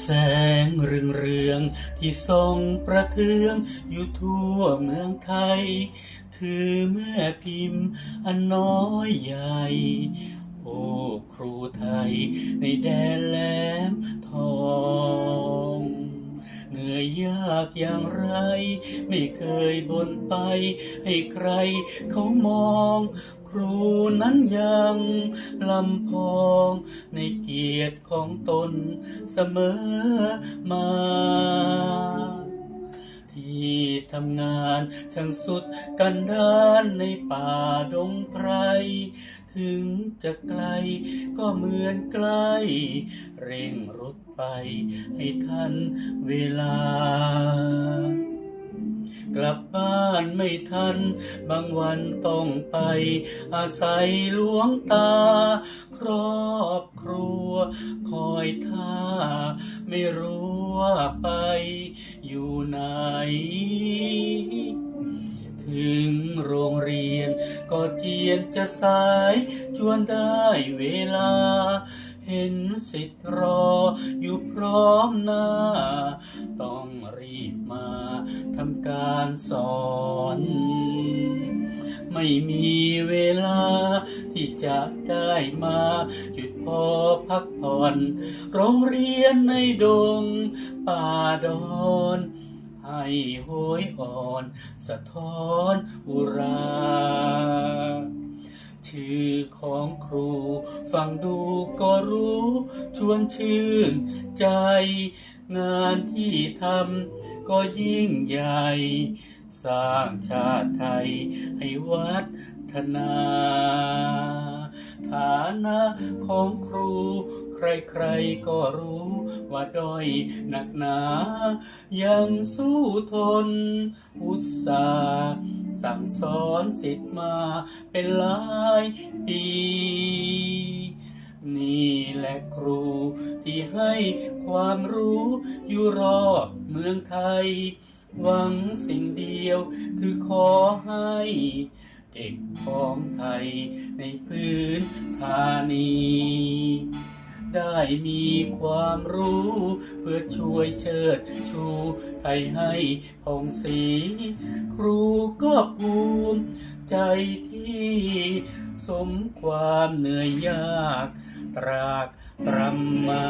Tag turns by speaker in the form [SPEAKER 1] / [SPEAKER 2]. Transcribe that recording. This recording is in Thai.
[SPEAKER 1] แสงเรืองเรืองที่ทรงประเทืองอยู่ทั่วเมืองไทย คือแม่พิมพ์อันน้อยใหญ่ โอ้ครูไทย ในแดนแหลมทองเหนื่อยยากอย่างไร ไม่เคยบ่นไป ให้ใครเขามอง ครูนั้นยังลำพองในเกียรติของตนเสมอมาที่ทำงานช่างสุดกันดานในป่าดงไพร ถึงจะไกลก็เหมือนใกล้ เร่งรถไปให้ทันเวลา กลับบ้านไม่ทัน บางวันต้องไป อาศัยหลวงตา ครอบครัว คอยท่า ไม่รู้ว่าไปอยู่ไหน ถึงโรง ก็เจียนจะสายจวนได้เวลา เห็นสิทธิ์รออยู่พร้อมหน้า ต้องรีบมาทำการสอน ไม่มีเวลาที่จะได้มาหยุดพอพักผ่อนโรงเรียนในดงป่าดอน ให้โหยอ่อน สะท้อนอุรา ชื่อของครู ฟังดูก็รู้ ชวนชื่นใจ งานที่ทำก็ยิ่งใหญ่ สร้างชาติไทยให้วัฒนา ฐานะของครู ใครๆก็รู้ว่าด้อยหนักหนา ยังสู้ทน อุตสาห์สั่งสอนสิทธิ์มาเป็นหลายปี นี่แหละครูที่ให้ความรู้อยู่รอบเมืองไทย หวังสิ่งเดียวคือขอให้ เด็กของไทยในพื้นธานี ได้มีความรู้ เพื่อช่วยเชิดชูไทยให้ผ่องสี ครูก็ภูมิใจที่ สมความเหนื่อยยาก ตรากตรำมา